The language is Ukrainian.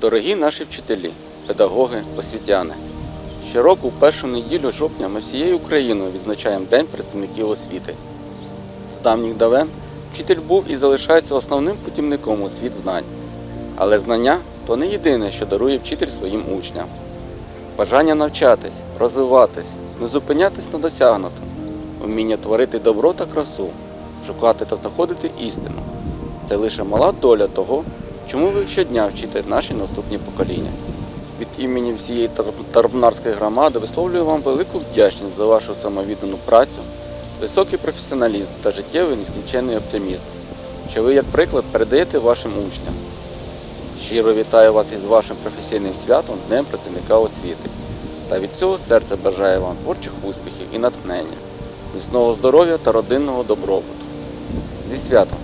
Дорогі наші вчителі, педагоги, освітяни. Щороку, в першу неділю жовтня, ми всією Україною відзначаємо День працівників освіти. З давніх давен вчитель був і залишається основним путівником у світ знань. Але знання то не єдине, що дарує вчитель своїм учням. Бажання навчатись, розвиватись, не зупинятись на досягнутому, вміння творити добро та красу, шукати та знаходити істину. Це лише мала доля того, чому ви щодня вчите наші наступні покоління. Від імені всієї Тар- Тарбунарської громади висловлюю вам велику вдячність за вашу самовіддану працю, високий професіоналізм та життєвий нескінченний оптимізм, що ви як приклад передаєте вашим учням. Щиро вітаю вас із вашим професійним святом Днем працівника освіти. Та від цього серця бажаю вам творчих успіхів і натхнення, міцного здоров'я та родинного добробуту. Зі святом!